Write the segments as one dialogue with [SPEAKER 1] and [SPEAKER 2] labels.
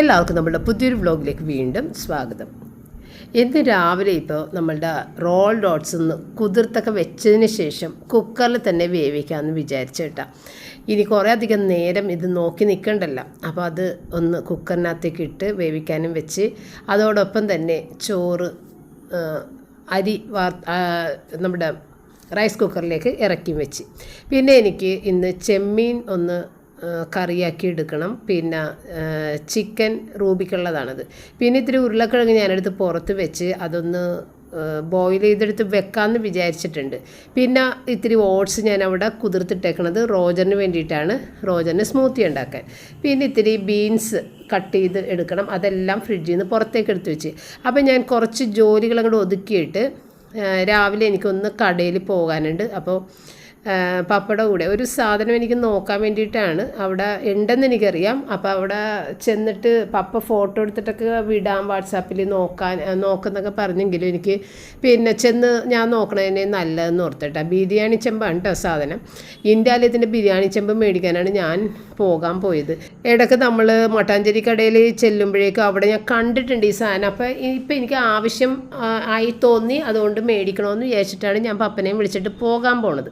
[SPEAKER 1] എല്ലാവർക്കും നമ്മളുടെ പുതിയൊരു വ്ലോഗിലേക്ക് വീണ്ടും സ്വാഗതം. ഇന്ന് രാവിലെ ഇപ്പോൾ നമ്മളുടെ റോൾ ഡോട്ട്സ് ഒന്ന് കുതിർത്തൊക്കെ വെച്ചതിന് ശേഷം കുക്കറിൽ തന്നെ വേവിക്കാമെന്ന് വിചാരിച്ചേട്ടാ ഇനി കുറേ അധികം നേരം ഇത് നോക്കി നിൽക്കണ്ടല്ലോ. അപ്പോൾ അത് ഒന്ന് കുക്കറിനകത്തേക്ക് ഇട്ട് വേവിക്കാനും വെച്ച് അതോടൊപ്പം തന്നെ ചോറ് അരി വാർ നമ്മുടെ റൈസ് കുക്കറിലേക്ക് ഇറക്കി വെച്ച്. പിന്നെ എനിക്ക് ഇന്ന് ചെമ്മീൻ ഒന്ന് കറിയാക്കി എടുക്കണം. പിന്നെ ചിക്കൻ റൂബിക്കുള്ളതാണത്. പിന്നെ ഇത്തിരി ഉരുളക്കിഴങ്ങ് ഞാനെടുത്ത് പുറത്ത് വെച്ച് അതൊന്ന് ബോയിൽ ചെയ്തെടുത്ത് വെക്കാമെന്ന് വിചാരിച്ചിട്ടുണ്ട്. പിന്നെ ഇത്തിരി ഓട്സ് ഞാൻ അവിടെ കുതിർത്തിട്ടേക്കണത് റോജറിന് വേണ്ടിയിട്ടാണ് റോജറിന് സ്മൂത്തി ഉണ്ടാക്കാൻ. പിന്നെ ഇത്തിരി ബീൻസ് കട്ട് ചെയ്ത് എടുക്കണം. അതെല്ലാം ഫ്രിഡ്ജിൽ നിന്ന് പുറത്തേക്ക് എടുത്ത് വെച്ച്. അപ്പം ഞാൻ കുറച്ച് ജോലികളും കൂടെ ഒതുക്കിയിട്ട് രാവിലെ എനിക്കൊന്ന് കടയിൽ പോകാനുണ്ട്. അപ്പോൾ പപ്പയുടെ കൂടെ. ഒരു സാധനം എനിക്ക് നോക്കാൻ വേണ്ടിയിട്ടാണ്. അവിടെ ഉണ്ടെന്ന് എനിക്കറിയാം. അപ്പോൾ അവിടെ ചെന്നിട്ട് പപ്പ ഫോട്ടോ എടുത്തിട്ടൊക്കെ വിടാം വാട്സാപ്പിൽ നോക്കാൻ നോക്കുന്നൊക്കെ പറഞ്ഞെങ്കിലും എനിക്ക് പിന്നെ ചെന്ന് ഞാൻ നോക്കണതിനെ നല്ലതെന്ന് ഓർത്തിട്ടാണ് ബിരിയാണി ചെമ്പാണ് കേട്ടോ സാധനം. ഇന്ത്യാലയത്തിന്റെ ബിരിയാണി ചെമ്പ് മേടിക്കാനാണ് ഞാൻ പോകാൻ പോയത്. ഇടയ്ക്ക് നമ്മൾ മട്ടാഞ്ചേരി കടയിൽ ചെല്ലുമ്പോഴേക്കും അവിടെ ഞാൻ കണ്ടിട്ടുണ്ട് ഈ സാധനം. അപ്പോൾ ഇപ്പം എനിക്ക് ആവശ്യം ആയി തോന്നി. അതുകൊണ്ട് മേടിക്കണമെന്ന് വിചാരിച്ചിട്ടാണ് ഞാൻ പപ്പനെയും വിളിച്ചിട്ട് പോകാൻ പോണത്.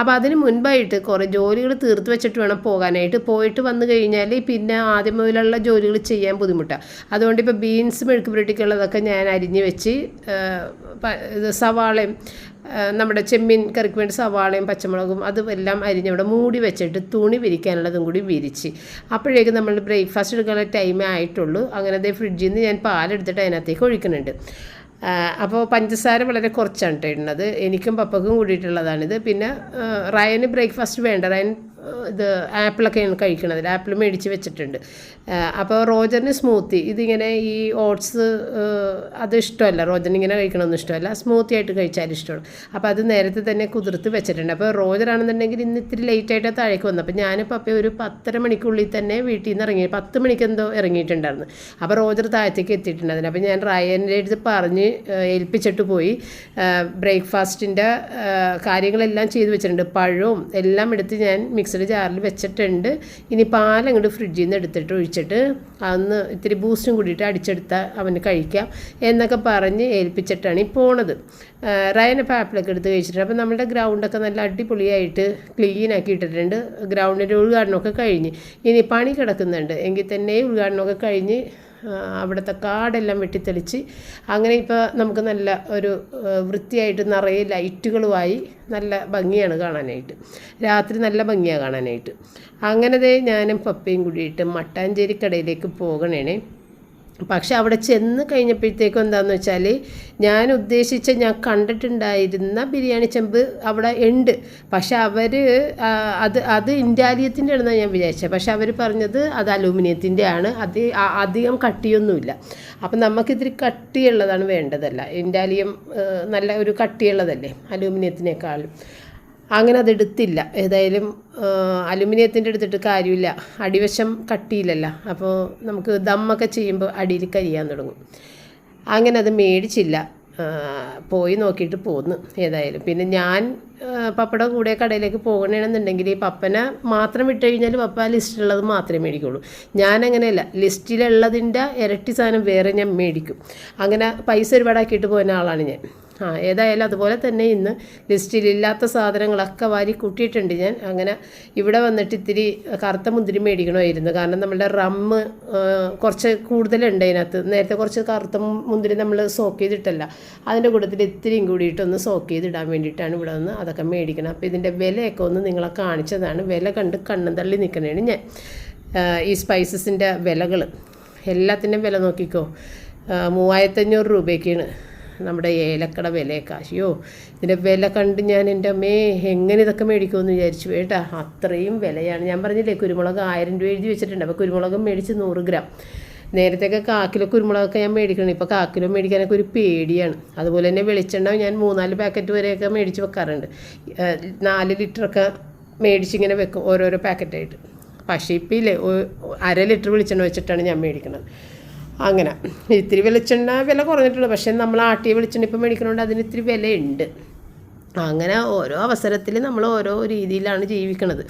[SPEAKER 1] അപ്പോൾ അതിന് മുൻപായിട്ട് കുറേ ജോലികൾ തീർത്ത് വെച്ചിട്ട് വേണം പോകാനായിട്ട്. പോയിട്ട് വന്നു കഴിഞ്ഞാൽ പിന്നെ ആദ്യം മുതലുള്ള ജോലികൾ ചെയ്യാൻ ബുദ്ധിമുട്ടാണ് അതുകൊണ്ട് ഇപ്പോൾ ബീൻസ് മെഴുക്ക് പുരട്ടിക്കുള്ളതൊക്കെ ഞാൻ അരിഞ്ഞ് വെച്ച് സവാളയും നമ്മുടെ ചെമ്മീൻ കറിക്ക് വേണ്ടി സവാളയും പച്ചമുളകും അതും എല്ലാം അരിഞ്ഞവിടെ മൂടി വെച്ചിട്ട് തുണി വിരിക്കാനുള്ളതും കൂടി വിരിച്ച്. അപ്പോഴേക്കും നമ്മൾ ബ്രേക്ക്ഫാസ്റ്റ് എടുക്കാനുള്ള ടൈമേ ആയിട്ടുള്ളൂ. അങ്ങനെ ഫ്രിഡ്ജിൽ നിന്ന് ഞാൻ പാലെടുത്തിട്ട് അതിനകത്തേക്ക് ഒഴിക്കുന്നുണ്ട്. അപ്പോൾ പഞ്ചസാര വളരെ കുറച്ചാണ് കേട്ടോ ഇടുന്നത്. എനിക്കും പപ്പക്കും കൂടിയിട്ടുള്ളതാണിത്. പിന്നെ റയന് ബ്രേക്ക്ഫാസ്റ്റ് വേണ്ട. റയൻ ഇത് ആപ്പിളൊക്കെയാണ് കഴിക്കണതിൽ ആപ്പിൾ മേടിച്ച് വെച്ചിട്ടുണ്ട്. അപ്പോൾ റോജറിന് സ്മൂത്തി. ഇതിങ്ങനെ ഈ ഓട്സ് അത് ഇഷ്ടമല്ല. റോജറിന് ഇങ്ങനെ കഴിക്കണമെന്ന് ഇഷ്ടമല്ല. സ്മൂത്തി ആയിട്ട് കഴിച്ചാൽ ഇഷ്ടമാണ്. അപ്പോൾ അത് നേരത്തെ തന്നെ കുതിർത്ത് വെച്ചിട്ടുണ്ട്. അപ്പോൾ റോജറാണെന്നുണ്ടെങ്കിൽ ഇന്ന് ഇത്തിരി ലേറ്റായിട്ട് താഴേക്ക് വന്നു അപ്പോൾ ഞാനിപ്പോൾ അപ്പോൾ ഒരു പത്തര മണിക്കുള്ളിൽ തന്നെ വീട്ടിൽ നിന്ന് ഇറങ്ങി പത്ത് മണിക്ക് എന്തോ ഇറങ്ങിയിട്ടുണ്ടായിരുന്നു. അപ്പോൾ റോജർ താഴത്തേക്ക് എത്തിയിട്ടുണ്ടായിരുന്നു അപ്പോൾ ഞാൻ റയന്റെ അടുത്ത് പറഞ്ഞ് ഏൽപ്പിച്ചിട്ട് പോയി. ബ്രേക്ക്ഫാസ്റ്റിന്റെ കാര്യങ്ങളെല്ലാം ചെയ്ത് വെച്ചിട്ടുണ്ട്. പഴവും എല്ലാം എടുത്ത് ഞാൻ മിക്സഡ് ജാറിൽ വെച്ചിട്ടുണ്ട്. ഇനി പാലങ്ങോട്ട് ഫ്രിഡ്ജിൽ നിന്ന് എടുത്തിട്ട് ഒഴിച്ചിട്ട് അന്ന് ഇത്തിരി ബൂസ്റ്റും കൂടിയിട്ട് അടിച്ചെടുത്താൽ അവന് കഴിക്കാം എന്നൊക്കെ പറഞ്ഞ് ഏൽപ്പിച്ചിട്ടാണ് ഈ പോണത്. റയനപ്പോൾ ആപ്പിളൊക്കെ എടുത്ത് കഴിച്ചിട്ടുണ്ട്. അപ്പോൾ നമ്മുടെ ഗ്രൗണ്ടൊക്കെ നല്ല അടിപൊളിയായിട്ട് ക്ലീൻ ആക്കി ഇട്ടിട്ടുണ്ട്. ഗ്രൗണ്ടിന്റെ ഉദ്ഘാടനമൊക്കെ കഴിഞ്ഞ്. ഇനി പണി കിടക്കുന്നുണ്ട്. എങ്കിൽ തന്നെ ഉദ്ഘാടനമൊക്കെ കഴിഞ്ഞ് അവിടുത്തെ കാടെല്ലാം വെട്ടിത്തെളിച്ച് അങ്ങനെ ഇപ്പോൾ നമുക്ക് നല്ല ഒരു വൃത്തിയായിട്ട് നിറയെ ലൈറ്റുകളുമായി നല്ല ഭംഗിയാണ് കാണാനായിട്ട്. രാത്രി നല്ല ഭംഗിയാണ് കാണാനായിട്ട്. അങ്ങനത്തെ ഞാനും പപ്പയും കൂടിയിട്ട് മട്ടാഞ്ചേരി കടയിലേക്ക് പോകണേണേ. പക്ഷെ അവിടെ ചെന്ന് കഴിഞ്ഞപ്പോഴത്തേക്കും എന്താണെന്ന് വെച്ചാൽ ഞാൻ ഉദ്ദേശിച്ച ഞാൻ കണ്ടിട്ടുണ്ടായിരുന്ന ബിരിയാണി ചെമ്പ് അവിടെ ഉണ്ട്. പക്ഷെ അവർ അത് അത് ഇൻഡാലിയത്തിന്റെ ആണെന്നാണ് ഞാൻ വിചാരിച്ചത് പക്ഷെ അവർ പറഞ്ഞത് അത് അലൂമിനിയത്തിന്റെ ആണ് അത് അധികം കട്ടിയൊന്നുമില്ല. അപ്പം നമുക്കിത്തിരി കട്ടിയുള്ളതാണ് വേണ്ടതല്ല. ഇൻഡാലിയം നല്ല ഒരു കട്ടിയുള്ളതല്ലേ അലൂമിനിയത്തിനേക്കാളും. അങ്ങനെ അതെടുത്തില്ല ഏതായാലും അലുമിനിയത്തിന്റെ എടുത്തിട്ട് കാര്യമില്ല. അടിവശം കട്ടിയില്ലല്ല അപ്പോൾ നമുക്ക് ദമ്മൊക്കെ ചെയ്യുമ്പോൾ അടിയിൽ കരിയാൻ തുടങ്ങും. അങ്ങനെ അത് മേടിച്ചില്ല പോയി നോക്കിയിട്ട് പോന്നു ഏതായാലും. പിന്നെ ഞാൻ പപ്പയുടെ കൂടെ കടയിലേക്ക് പോകണമെന്നുണ്ടെങ്കിൽ ഈ പപ്പനെ മാത്രം വിട്ട് കഴിഞ്ഞാൽ പപ്പ ലിസ്റ്റിലുള്ളത് മാത്രമേ മേടിക്കുള്ളൂ. ഞാൻ അങ്ങനെയല്ല ലിസ്റ്റിലുള്ളതിന്റെ ഇരട്ടി സാധനം വേറെ ഞാൻ മേടിക്കും. അങ്ങനെ പൈസ ഒരുപാടാക്കിയിട്ട് പോകുന്ന ആളാണ് ഞാൻ. ആ ഏതായാലും അതുപോലെ തന്നെ ഇന്ന് ലിസ്റ്റിലില്ലാത്ത സാധനങ്ങളൊക്കെ വാരി കൂട്ടിയിട്ടുണ്ട് ഞാൻ. അങ്ങനെ ഇവിടെ വന്നിട്ട് ഇത്തിരി കറുത്ത മുന്തിരി മേടിക്കണമായിരുന്നു. കാരണം നമ്മളുടെ റമ്മ് കുറച്ച് കൂടുതലുണ്ട് അതിനകത്ത്. നേരത്തെ കുറച്ച് കറുത്ത മുന്തിരി നമ്മൾ സോക്ക് ചെയ്തിട്ടല്ല. അതിന്റെ കൂട്ടത്തിൽ ഇത്തിരിയും കൂടിയിട്ടൊന്ന് സോക്ക് ചെയ്തിടാൻ വേണ്ടിയിട്ടാണ് ഇവിടെ വന്ന് അതൊക്കെ മേടിക്കണം അപ്പോൾ ഇതിന്റെ വിലയൊക്കെ ഒന്ന് നിങ്ങളെ കാണിച്ചതാണ്. വില കണ്ട് കണ്ണും തള്ളി നിൽക്കണേണ് ഞാൻ. ഈ സ്പൈസസിന്റെ വിലകൾ എല്ലാത്തിന്റെയും വില നോക്കിക്കോ. മൂവായിരത്തഞ്ഞൂറ് രൂപയ്ക്കാണ് നമ്മുടെ ഏലക്കട വിലയൊക്കെ അയ്യോ ഇതിന്റെ വില കണ്ട് ഞാൻ എന്റെ അമ്മേ എങ്ങനെ ഇതൊക്കെ മേടിക്കുമെന്ന് വിചാരിച്ചു. കേട്ടാ അത്രയും വിലയാണ്. ഞാൻ പറഞ്ഞില്ലേ കുരുമുളക് ആയിരം രൂപ എഴുതി വെച്ചിട്ടുണ്ട്. അപ്പോൾ കുരുമുളകും മേടിച്ച് നൂറ് ഗ്രാം. നേരത്തെയൊക്കെ കാക്കിലോ കുരുമുളകൊക്കെ ഞാൻ മേടിക്കണം. ഇപ്പോൾ കാക്കിലോ മേടിക്കാനൊക്കെ ഒരു പേടിയാണ്. അതുപോലെ തന്നെ വെളിച്ചെണ്ണ ഞാൻ മൂന്നാൽ പാക്കറ്റ് വരെയൊക്കെ മേടിച്ച് വെക്കാറുണ്ട്. നാല് ലിറ്ററൊക്കെ മേടിച്ചിങ്ങനെ വെക്കും ഓരോരോ പാക്കറ്റായിട്ട് പക്ഷേ ഇപ്പം ഇല്ലേ അര ലിറ്റർ വെളിച്ചെണ്ണ വെച്ചിട്ടാണ് ഞാൻ മേടിക്കുന്നത് അങ്ങനെ. ഇത്തിരി വെളിച്ചെണ്ണ വില കുറഞ്ഞിട്ടുള്ളൂ പക്ഷേ നമ്മൾ ആട്ടിയ വെളിച്ചെണ്ണ ഇപ്പം മേടിക്കണോണ്ട് അതിന് ഇത്തിരി വിലയുണ്ട്. അങ്ങനെ ഓരോ അവസരത്തിൽ നമ്മൾ ഓരോ രീതിയിലാണ് ജീവിക്കണത്.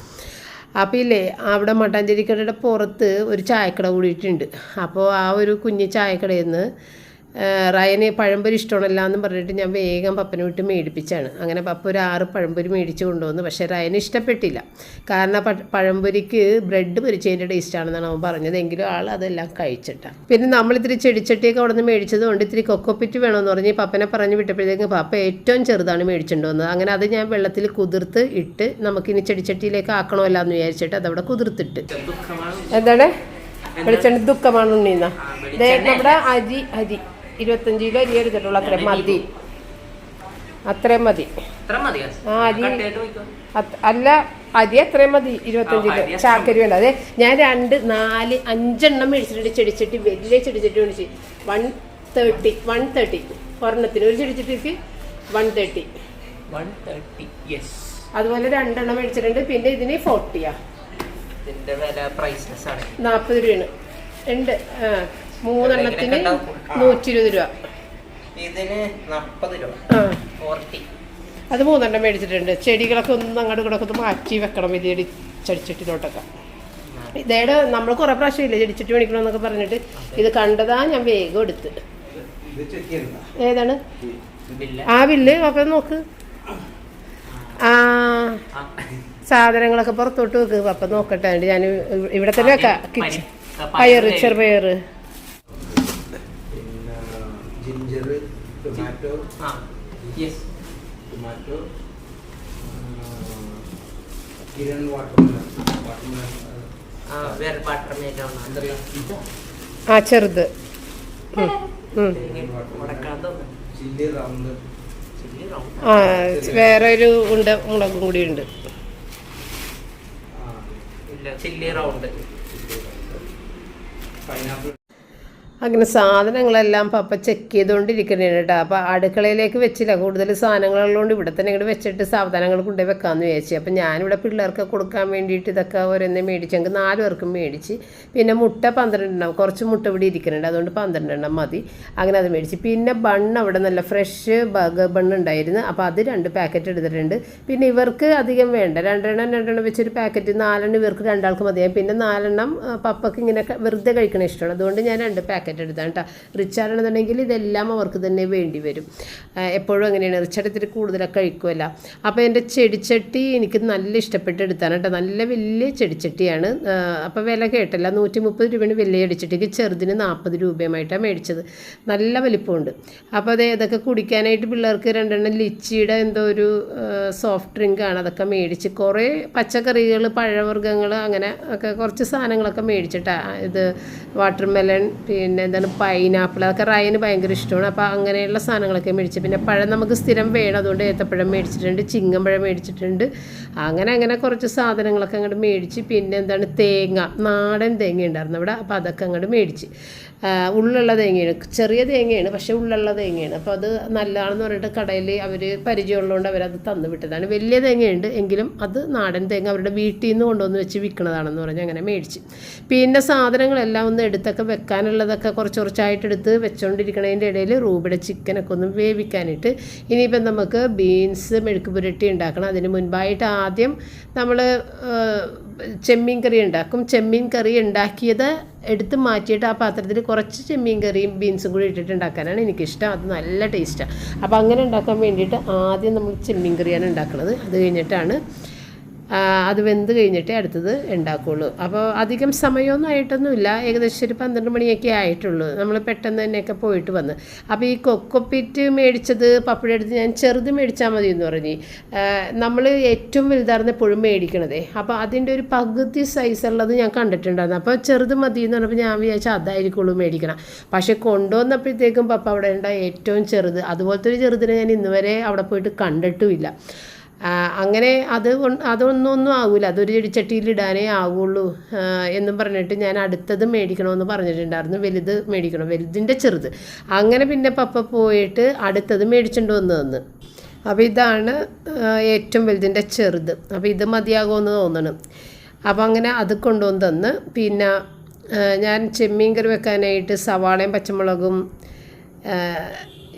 [SPEAKER 1] അപ്പോൾ ഇല്ലേ അവിടെ മട്ടാഞ്ചേരിക്കടയുടെ പുറത്ത് ഒരു ചായക്കട കൂടിയിട്ടുണ്ട്. അപ്പോൾ ആ ഒരു കുഞ്ഞ് ചായക്കടയിൽ നിന്ന് റയന് പഴംപൊരി ഇഷ്ടമാണല്ല എന്ന് പറഞ്ഞിട്ട് ഞാൻ വേഗം പപ്പനെ വിട്ട് മേടിപ്പിച്ചാണ്. അങ്ങനെ പപ്പ ഒരു ആറ് പഴംപൊരി മേടിച്ച് കൊണ്ടുവന്നു. പക്ഷേ റയന് ഇഷ്ടപ്പെട്ടില്ല. കാരണം പഴംപൊരിക്ക് ബ്രെഡ് പൊരിച്ചതിന്റെ ടേസ്റ്റാണെന്നാണ് അവൻ പറഞ്ഞത്. എങ്കിലും ആൾ അതെല്ലാം കഴിച്ചിട്ടാണ് പിന്നെ നമ്മളിത്തിരി ചെടിച്ചട്ടിയൊക്കെ അവിടെ നിന്ന് മേടിച്ചത് കൊണ്ട് ഇത്തിരി കൊക്കോപ്പിറ്റ് വേണമെന്ന് പറഞ്ഞ് പപ്പനെ പറഞ്ഞു വിട്ടപ്പോഴത്തേക്ക് പപ്പ ഏറ്റവും ചെറുതാണ് മേടിച്ചുകൊണ്ട് വന്നത്. അങ്ങനെ അത് ഞാൻ വെള്ളത്തിൽ കുതിർത്ത് ഇട്ട് നമുക്കിനി ചെടിച്ചട്ടിയിലേക്ക് ആക്കണമല്ലോ എന്ന് വിചാരിച്ചിട്ട് അതവിടെ കുതിർത്തിട്ട്. എന്താണ്? വെളിച്ചെണ്ണ ദുഃഖമാണ് ഉണ്ണീന്ന. നമ്മുടെ അരി അരി. ഇരുപത്തഞ്ച് കിലോ അരി എടുത്തിട്ടുള്ളൂ. അത്രയും മതി. അത്രയും മതി. ആ അരി അല്ല അരി അത്രയും മതി. ഇരുപത്തഞ്ച് കിലോ. ചാക്കരി വേണ്ട. അതെ ഞാൻ രണ്ട് നാല് അഞ്ചെണ്ണം മേടിച്ചിട്ടുണ്ട്. ചെടിച്ചട്ടി വലിയ ചെടിച്ചട്ടി മേടിച്ച്. വൺ തേർട്ടി വൺ തേർട്ടി ഒരെണ്ണത്തിന് ഒരു ചെടിച്ചട്ടിക്ക് one thirty
[SPEAKER 2] one thirty yes
[SPEAKER 1] അതുപോലെ രണ്ടെണ്ണം മേടിച്ചിട്ടുണ്ട്. പിന്നെ ഇതിന് ഫോർട്ടിയാ നാൽപ്പത് രൂപയാണ്. ഉണ്ട് ആ മൂന്നെണ്ണത്തിന്? നൂറ്റി ഇരുപത് രൂപ.
[SPEAKER 2] ഇതിന് നാൽപ്പത് രൂപ. ഫോർട്ടി.
[SPEAKER 1] അത് മൂന്നെണ്ണം മേടിച്ചിട്ടുണ്ട്. ചെടികളൊക്കെ ഒന്ന് അങ്ങോട്ട് ഇങ്ങോട്ടൊക്കെ ഒന്ന് മാറ്റി വെക്കണം വലിയ ചെടിച്ചട്ടിലോട്ടൊക്കെ. ഇതേടെ നമ്മൾ കുറേ പ്രാവശ്യം ഇല്ലേ ചെടിച്ചട്ടി മേടിക്കണമെന്നൊക്കെ പറഞ്ഞിട്ട് ഇത് കണ്ടതാ ഞാൻ വേഗം എടുത്ത്. ഏതാണ്?
[SPEAKER 2] ബില്ല്.
[SPEAKER 1] ആ ബില്ല് അപ്പം നോക്ക്. ആ. സാധനങ്ങളൊക്കെ പുറത്തോട്ട് വെക്ക്. അപ്പം നോക്കട്ടെ ഞാൻ ഇവിടെ തന്നെ വെക്കാം. കിച്ചൺ പയറ് ചെറുപയറ്
[SPEAKER 3] പിന്നെ ജിഞ്ചർ ടൊമാറ്റോ
[SPEAKER 2] ആ yes
[SPEAKER 3] tomato Kiran watermelon watermelon
[SPEAKER 2] ആ വേറെ വാട്ടർ മേലാണ്
[SPEAKER 3] എന്തെല്ലാം ഇതാ
[SPEAKER 1] ആ ചെറുത്.
[SPEAKER 3] ചില്ലി റൗണ്ട്
[SPEAKER 1] ആ വേറെ ഒരു ഉണ്ട മുളകും കൂടി ഉണ്ട്.
[SPEAKER 2] ഇല്ല ചില്ലി റൗണ്ട്
[SPEAKER 3] പൈനാപ്പിൾ
[SPEAKER 1] അങ്ങനെ സാധനങ്ങളെല്ലാം പപ്പ ചെക്ക് ചെയ്തുകൊണ്ടിരിക്കണേ കേട്ടോ അപ്പോൾ അടുക്കളയിലേക്ക് വെച്ചില്ല. കൂടുതൽ സാധനങ്ങളുള്ളതുകൊണ്ട് ഇവിടെ തന്നെ ഇങ്ങോട്ട് വെച്ചിട്ട് സാവധാനങ്ങൾ കൊണ്ടുപോയി വെക്കാമെന്ന് വിചാരിച്ചു. അപ്പം ഞാനിവിടെ പിള്ളേർക്ക് കൊടുക്കാൻ വേണ്ടിയിട്ട് ഇതൊക്കെ ഓരോന്നെ മേടിച്ചു ഞങ്ങൾക്ക് നാല് പേർക്കും മേടിച്ച്. പിന്നെ മുട്ട പന്ത്രണ്ടെണ്ണം. കുറച്ച് മുട്ട ഇവിടെ ഇരിക്കുന്നുണ്ട് അതുകൊണ്ട് പന്ത്രണ്ടെണ്ണം മതി. അങ്ങനെ അത് മേടിച്ച്. പിന്നെ ബണ്ണ് അവിടെ നല്ല ഫ്രഷ് ബഗ് ബണ്ണ് ഉണ്ടായിരുന്നു. അപ്പോൾ അത് രണ്ട് പാക്കറ്റ് എടുത്തിട്ടുണ്ട്. പിന്നെ ഇവർക്ക് അധികം വേണ്ട. രണ്ടെണ്ണം രണ്ടെണ്ണം വെച്ചൊരു പാക്കറ്റ് നാലെണ്ണം ഇവർക്ക് രണ്ടാൾക്ക് മതിയായി പിന്നെ നാലെണ്ണം പപ്പക്ക് ഇങ്ങനെ വെറുതെ കഴിക്കണ ഇഷ്ടമാണ് അതുകൊണ്ട് ഞാൻ രണ്ട് പാക്കറ്റ് എടുത്താണ് കേട്ടോ റിച്ച് ആണെന്നുണ്ടെങ്കിൽ ഇതെല്ലാം അവർക്ക് തന്നെ വേണ്ടി വരും. എപ്പോഴും അങ്ങനെയാണ്. റിച്ചാർഡ് ഇത്തിരി കൂടുതലൊക്കെ കഴിക്കുമല്ല അപ്പോൾ എന്റെ ചെടിച്ചട്ടി എനിക്ക് നല്ല ഇഷ്ടപ്പെട്ട് എടുത്താണ് കേട്ടോ നല്ല വലിയ ചെടിച്ചട്ടിയാണ്. അപ്പോൾ വില കേട്ടല്ല. നൂറ്റി മുപ്പത് രൂപയാണ് വലിയ ചെടിച്ചട്ടിക്ക്. ചെറുതിന് നാൽപ്പത് രൂപയുമായിട്ടാണ് മേടിച്ചത്. നല്ല വലിപ്പമുണ്ട്. അപ്പോൾ അത് ഇതൊക്കെ കുടിക്കാനായിട്ട് പിള്ളേർക്ക് രണ്ടെണ്ണം ലിച്ചിയുടെ എന്തോ ഒരു സോഫ്റ്റ് ഡ്രിങ്കാണ് അതൊക്കെ മേടിച്ച് കുറേ പച്ചക്കറികൾ പഴവർഗങ്ങൾ അങ്ങനെ ഒക്കെ കുറച്ച് സാധനങ്ങളൊക്കെ മേടിച്ചിട്ടാണ് ഇത് വാട്ടർ മെലൺ പിന്നെ എന്താണ് പൈനാപ്പിൾ അതൊക്കെ റയന് ഭയങ്കര ഇഷ്ടമാണ്. അപ്പോൾ അങ്ങനെയുള്ള സാധനങ്ങളൊക്കെ മേടിച്ചു. പിന്നെ പഴം നമുക്ക് സ്ഥിരം വേണം അതുകൊണ്ട് ഏത്തപ്പഴം മേടിച്ചിട്ടുണ്ട് ചിങ്ങമ്പഴം മേടിച്ചിട്ടുണ്ട്. അങ്ങനെ അങ്ങനെ കുറച്ച് സാധനങ്ങളൊക്കെ അങ്ങോട്ട് മേടിച്ച് പിന്നെ എന്താണ് തേങ്ങ നാടൻ തേങ്ങ ഉണ്ടായിരുന്നു അവിടെ. അപ്പോൾ അതൊക്കെ അങ്ങോട്ട് മേടിച്ച്. ഉള്ളുള്ള തേങ്ങയാണ്. ചെറിയ തേങ്ങയാണ് പക്ഷേ ഉള്ളുള്ള തേങ്ങയാണ്. അപ്പോൾ അത് നല്ലതാണെന്ന് പറഞ്ഞിട്ട് കടയിൽ അവർ പരിചയമുള്ളതുകൊണ്ട് അവരത് തന്നു വിട്ടതാണ്. വലിയ തേങ്ങയുണ്ട് എങ്കിലും അത് നാടൻ തേങ്ങ അവരുടെ വീട്ടിൽ നിന്ന് കൊണ്ടുവന്ന് വെച്ച് വിൽക്കണതാണെന്ന് പറഞ്ഞ് അങ്ങനെ മേടിച്ച്. പിന്നെ സാധനങ്ങളെല്ലാം ഒന്ന് എടുത്തൊക്കെ വെക്കാനുള്ളതൊക്കെ കുറച്ച് കുറച്ചായിട്ട് എടുത്ത് വെച്ചുകൊണ്ടിരിക്കണതിന്റെ ഇടയിൽ റൂബിയുടെ ചിക്കനൊക്കെ ഒന്ന് വേവിക്കാനിട്ട് ഇനിയിപ്പം നമുക്ക് ബീൻസ് മെഴുക്ക് പുരട്ടി ഉണ്ടാക്കണം. അതിന് മുൻപായിട്ട് ആദ്യം നമ്മൾ ചെമ്മീൻ കറി ഉണ്ടാക്കും. ചെമ്മീൻ കറി ഉണ്ടാക്കിയത് എടുത്ത് മാറ്റിയിട്ട് ആ പാത്രത്തിൽ കുറച്ച് ചെമ്മീൻ കറിയും ബീൻസും കൂടി ഇട്ടിട്ട് ഉണ്ടാക്കാനാണ് എനിക്കിഷ്ടം. അത് നല്ല ടേസ്റ്റാണ് അപ്പോൾ അങ്ങനെ ഉണ്ടാക്കാൻ വേണ്ടിയിട്ട് ആദ്യം നമ്മൾ ചെമ്മീൻ കറിയാണ് ഉണ്ടാക്കുന്നത് അത് കഴിഞ്ഞിട്ടാണ് അത് വെന്ത് കഴിഞ്ഞിട്ടേ അടുത്തത് ഉണ്ടാക്കുകയുള്ളൂ അപ്പോൾ അധികം സമയമൊന്നും ആയിട്ടൊന്നുമില്ല. ഏകദേശം ഒരു പന്ത്രണ്ട് മണിയൊക്കെ ആയിട്ടുള്ളൂ. നമ്മൾ പെട്ടെന്ന് തന്നെയൊക്കെ പോയിട്ട് വന്ന്. അപ്പോൾ ഈ കൊക്കോപ്പിറ്റ് മേടിച്ചത് പപ്പയുടെ അടുത്ത് ഞാൻ ചെറുത് മേടിച്ചാൽ മതി എന്ന് പറഞ്ഞ് നമ്മൾ ഏറ്റവും വലുതാർന്ന എപ്പോഴും മേടിക്കണതേ. അപ്പോൾ അതിന്റെ ഒരു പകുതി സൈസുള്ളത് ഞാൻ കണ്ടിട്ടുണ്ടായിരുന്നു. അപ്പോൾ ചെറുത് മതി എന്ന് പറഞ്ഞപ്പോൾ ഞാൻ വിചാരിച്ചാൽ അതായിരിക്കുള്ളൂ മേടിക്കണം. പക്ഷേ കൊണ്ടുവന്നപ്പോഴത്തേക്കും പപ്പ അവിടെ ഉണ്ടായ ഏറ്റവും ചെറുത്. അതുപോലത്തെ ഒരു ചെറുതിനെ ഞാൻ ഇന്നുവരെ അവിടെ പോയിട്ട് കണ്ടിട്ടുമില്ല. അങ്ങനെ അത് അതൊന്നും ഒന്നും ആവില്ല അതൊരു ചെടിച്ചട്ടിയിൽ ഇടാനേ ആവുള്ളൂ എന്നും പറഞ്ഞിട്ട് ഞാൻ അടുത്തത് മേടിക്കണമെന്ന് പറഞ്ഞിട്ടുണ്ടായിരുന്നു. വലുത് മേടിക്കണം. വലുതിന്റെ ചെറുത്. അങ്ങനെ പിന്നെ പപ്പ പോയിട്ട് അടുത്തത് മേടിച്ചുകൊണ്ട് വന്ന് തന്നു. അപ്പോൾ ഇതാണ് ഏറ്റവും വലുതിന്റെ ചെറുത്. അപ്പോൾ ഇത് മതിയാകുമെന്ന് തോന്നണം. അപ്പോൾ അങ്ങനെ അത് കൊണ്ടുവന്ന് തന്ന്. പിന്നെ ഞാൻ ചെമ്മീൻ കറി വെക്കാനായിട്ട് സവാളയും പച്ചമുളകും